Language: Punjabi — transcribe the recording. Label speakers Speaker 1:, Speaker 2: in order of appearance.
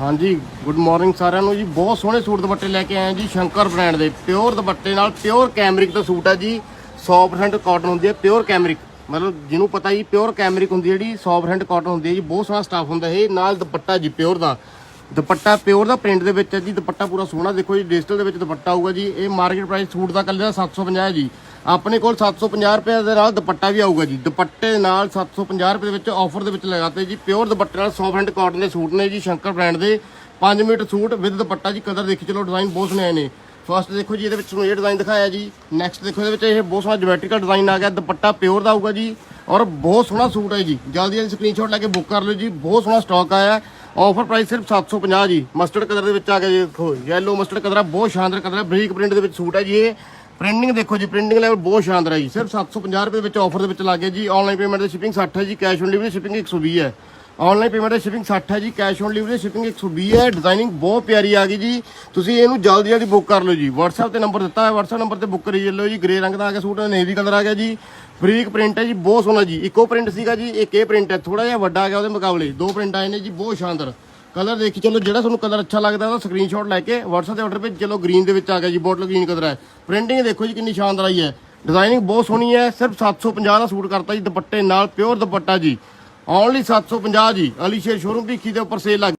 Speaker 1: ਹਾਂਜੀ ਗੁੱਡ ਮਾਰਨਿੰਗ ਸਾਰਿਆਂ ਨੂੰ ਜੀ। ਬਹੁਤ ਸੋਹਣੇ ਸੂਟ ਦੁਪੱਟੇ ਲੈ ਕੇ ਆਏ ਹਾਂ ਜੀ, ਸ਼ੰਕਰ ਬ੍ਰਾਂਡ ਦੇ। ਪਿਓਰ ਦੁਪੱਟੇ ਨਾਲ ਪਿਓਰ ਕੈਮਰਿਕ ਦਾ ਸੂਟ ਹੈ ਜੀ। 100% ਕਾਟਨ ਹੁੰਦੀ ਹੈ ਪਿਓਰ ਕੈਮਰਿਕ ਮਤਲਬ ਜਿਹਨੂੰ ਪਤਾ ਜੀ ਪਿਓਰ ਕੈਮਰਿਕ ਹੁੰਦੀ ਹੈ ਜਿਹੜੀ 100% ਕਾਟਨ ਹੁੰਦੀ ਹੈ ਜੀ। ਬਹੁਤ ਸੋਹਣਾ ਸਟਾਫ ਹੁੰਦਾ ਇਹ। ਨਾਲ ਦੁਪੱਟਾ ਜੀ ਪਿਓਰ ਦਾ। ਦੁਪੱਟਾ ਪਿਓਰ ਦਾ ਪ੍ਰਿੰਟ ਦੇ ਵਿੱਚ ਹੈ ਜੀ। ਦੁਪੱਟਾ ਪੂਰਾ ਸੋਹਣਾ। ਦੇਖੋ ਜੀ ਡਿਜੀਟਲ ਦੇ ਵਿੱਚ ਦੁਪੱਟਾ ਆਊਗਾ ਜੀ। ਇਹ ਮਾਰਕੀਟ ਪ੍ਰਾਈਸ ਸੂਟ ਦਾ ਕੱਲੇ ਦਾ 750 ਹੈ ਜੀ। ਆਪਣੇ ਕੋਲ 750 ਰੁਪਏ ਦੇ ਨਾਲ ਦੁਪੱਟਾ ਵੀ ਆਊਗਾ ਜੀ। ਦੁਪੱਟੇ ਨਾਲ 750 ਰੁਪਏ ਦੇ ਵਿੱਚ ਆਫਰ ਦੇ ਵਿੱਚ ਲਗਾਤੇ ਜੀ। ਪਿਓਰ ਦੁਪੱਟੇ ਨਾਲ 100% ਕਾਟਨ ਦੇ ਸੂਟ ਨੇ ਜੀ, ਸ਼ੰਕਰ ਬ੍ਰਾਂਡ ਦੇ। 5 ਮੀਟਰ ਸੂਟ ਵਿਦ ਦੁਪੱਟਾ ਜੀ, ਕਲਰ ਦੇਖੀ ਚਲੋ ਡਿਜ਼ਾਈਨ ਬਹੁਤ ਸੋਹਣੇ ਆਏ ਨੇ। ਫਸਟ ਦੇਖੋ ਜੀ, ਇਹਦੇ ਵਿੱਚ ਤੁਹਾਨੂੰ ਇਹ ਡਿਜ਼ਾਈਨ ਦਿਖਾਇਆ ਜੀ। ਨੈਕਸਟ ਦੇਖੋ ਇਹਦੇ ਵਿੱਚ ਇਹ ਬਹੁਤ ਸੋਹਣਾ ਜਿਓਮੈਟ੍ਰੀਕਲ ਡਿਜ਼ਾਈਨ ਆ ਗਿਆ। ਦੁਪੱਟਾ ਪਿਓਰ ਦਾ ਆਊਗਾ ਜੀ ਔਰ ਬਹੁਤ ਸੋਹਣਾ ਸੂਟ ਹੈ ਜੀ। ਜਲਦੀ ਜਲਦੀ ਸਕਰੀਨਸ਼ਾਟ ਲੈ ਕੇ ਬੁੱਕ ਕਰ ਲਓ ਜੀ। ਬਹੁਤ ਸੋਹਣਾ ਸਟਾਕ ਆਇਆ। ਆਫਰ ਪ੍ਰਾਈਸ ਸਿਰਫ 750 ਜੀ। ਮਸਟਰਡ ਕਲਰ ਦੇ ਵਿੱਚ ਆ ਗਿਆ ਜੀ। ਦੇਖੋ ਯੈਲੋ ਮਸਟਰਡ ਕਲਰ ਆ। ਬਹੁਤ ਸ਼ਾਨਦਾਰ ਕਲਰ ਹੈ ਬਰੀਕ ਪ੍ਰਿੰਟ ਦੇ ਵਿੱਚ ਸੂਟ ਹੈ ਜੀ ਇਹ। ਪ੍ਰਿੰਟਿੰਗ ਦੇਖੋ ਜੀ ਪ੍ਰਿੰਟਿੰਗ ਲੈਵਲ ਬਹੁਤ ਸ਼ਾਨਦਾਰ ਹੈ ਜੀ। ਸਿਰਫ 750 ਰੁਪਏ ਵਿੱਚ ਆਫਰ ਦੇ ਵਿੱਚ ਲੱਗ ਗਿਆ ਜੀ। ਆਨਲਾਈਨ ਪੇਮੈਂਟ ਦੀ ਸ਼ਿਪਿੰਗ 60 ਹੈ ਜੀ ਕੈਸ਼ ਔਨ ਡਿਲੀਵਰੀ ਸ਼ਿਪਿੰਗ 120 ਹੈ। ਆਨਲਾਈਨ ਪੇਮੈਂਟ ਦੀ ਸ਼ਿਪਿੰਗ 60 ਹੈ ਜੀ ਕੈਸ਼ ਔਨ ਡਿਲੀਵਰੀ ਸ਼ਿਪਿੰਗ 120 ਹੈ। ਡਿਜ਼ਾਈਨਿੰਗ ਬਹੁਤ ਪਿਆਰੀ ਆ ਗਈ ਜੀ। ਤੁਸੀਂ ਇਹਨੂੰ ਜਲਦੀ ਜਲਦੀ ਬੁੱਕ ਕਰ ਲਓ ਜੀ। WhatsApp ਤੇ ਨੰਬਰ ਦਿੱਤਾ ਹੈ WhatsApp ਨੰਬਰ ਤੇ ਬੁੱਕ ਕਰੀ ਚੱਲੋ ਜੀ। ਗ੍ਰੇ ਰੰਗ ਦਾ ਆ ਗਿਆ ਸੂਟ ਨੇਵੀ ਕਲਰ ਆ ਗਿਆ ਜੀ। ਫਰੀਕ ਪ੍ਰਿੰਟ ਹੈ ਜੀ, ਬਹੁਤ ਸੋਹਣਾ ਜੀ। ਇੱਕੋ ਪ੍ਰਿੰਟ ਸੀਗਾ ਜੀ, ਇੱਕ ਇਹ ਪ੍ਰਿੰਟ ਹੈ। ਥੋੜਾ ਜਿਹਾ ਵੱਡਾ ਆ ਗਿਆ ਉਹਦੇ ਮੁਕਾਬਲੇ। ਦੋ ਪ੍ਰਿੰਟ ਆਏ ਨੇ ਜੀ, ਬਹੁਤ ਸ਼ਾਨਦਾਰ। ਕਲਰ ਦੇਖੀ, ਚਲੋ ਜਿਹੜਾ ਤੁਹਾਨੂੰ ਕਲਰ ਅੱਛਾ ਲੱਗਦਾ ਉਹਦਾ ਸਕਰੀਨਸ਼ਾਟ ਲੈ ਕੇ WhatsApp ਤੇ ਆਰਡਰ ਭੇਜ। ਚਲੋ ਗ੍ਰੀਨ ਦੇ ਵਿੱਚ ਆ ਗਿਆ ਜੀ ਬੋਟਲ ਗ੍ਰੀਨ ਕਲਰ ਹੈ। ਪ੍ਰਿੰਟਿੰਗ ਦੇਖੋ ਜੀ, ਕਿੰਨੀ ਸ਼ਾਨਦਾਰ ਆਈ ਹੈ। ਡਿਜ਼ਾਈਨਿੰਗ ਬਹੁਤ ਸੋਹਣੀ ਹੈ, ਸਿਰਫ 750 ਦਾ ਸੂਟ ਕਰਤਾ ਜੀ, ਦੁਪੱਟੇ ਨਾਲ ਪਿਓਰ ਦੁਪੱਟਾ ਜੀ। ਓਨਲੀ 750 ਜੀ ਅਲੀ ਸ਼ੇਰ ਸ਼ੋਰੂਮ ਭੀਖੀ ਦੇ ਉੱਪਰ ਸੇਲ ਲੱਗ